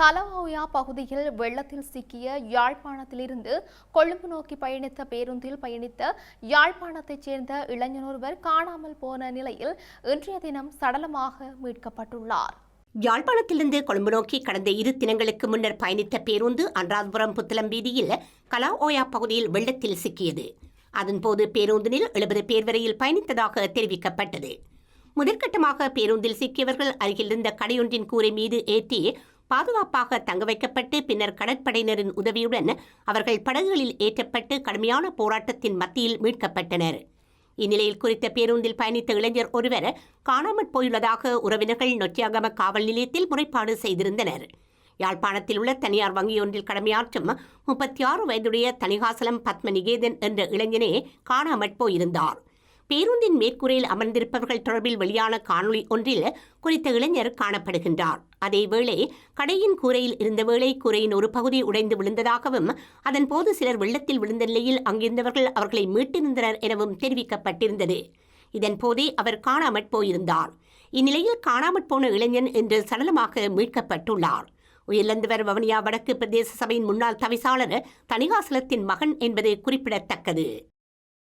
கலவாயா பகுதியில் வெள்ளத்தில் சிக்கிய யாழ்ப்பாணத்திலிருந்து கொழும்பு நோக்கி பயணித்த பேருந்தில் பயணித்த யாழ்ப்பாணத்தைச் சேர்ந்த இளைஞனொருவர் காணாமல் போன நிலையில் இன்றைய தினம் சடலமாக மீட்கப்பட்டுள்ளார். யாழ்ப்பாணத்திலிருந்து கொழும்பு நோக்கி கடந்த இரு தினங்களுக்கு முன்னர் பயணித்த பேருந்து அன்றாதபுரம் புத்தளம் வீதியில் கலா ஓயா பகுதியில் வெள்ளத்தில் சிக்கியது. அதன்போது பேருந்தினில் எழுபது பேர் வரையில் பயணித்ததாக தெரிவிக்கப்பட்டது. முதற்கட்டமாக பேருந்தில் சிக்கியவர்கள் அருகில் இருந்த கடையொன்றின் கூரை மீது ஏற்றி பாதுகாப்பாக தங்க வைக்கப்பட்டு பின்னர் கடற்படையினரின் உதவியுடன் அவர்கள் படகுகளில் ஏற்றப்பட்டு கடுமையான போராட்டத்தின் மத்தியில் மீட்கப்பட்டனர். இந்நிலையில் குறித்த பேருந்தில் பயணித்த இளைஞர் ஒருவர் காணாமற் போயுள்ளதாக உறவினர்கள் நொச்சியாகம காவல் நிலையத்தில் முறைப்பாடு செய்திருந்தனர். யாழ்ப்பாணத்தில் உள்ள தனியார் வங்கியொன்றில் கடமையாற்றும் முப்பத்தி ஆறு வயதுடைய தணிகாசலம் பத்ம நிகேதன் என்ற இளைஞனே காணாமற் போயிருந்தார். பேருந்தின் மேற்கூரையில் அமர்ந்திருப்பவர்கள் தொடர்பில் வெளியான காணொளி ஒன்றில் குறித்த இளைஞர் காணப்படுகின்றார். அதேவேளை கடையின் கூரையில் இருந்த வேளை கூரையின் ஒரு பகுதி உடைந்து விழுந்ததாகவும் அதன்போது சிலர் வெள்ளத்தில் விழுந்த நிலையில் அங்கிருந்தவர்கள் அவர்களை மீட்டிருந்தனர் எனவும் தெரிவிக்கப்பட்டிருந்தது. இதன்போதே அவர் காணாமற் போயிருந்தார். இந்நிலையில் காணாமற் போன இளைஞன் இன்று சடலமாக மீட்கப்பட்டுள்ளார். உயிரிழந்தவர் வவுனியா வடக்கு பிரதேச சபையின் முன்னாள் தவிசாளர் தணிகாசலத்தின் மகன் என்பது குறிப்பிடத்தக்கது.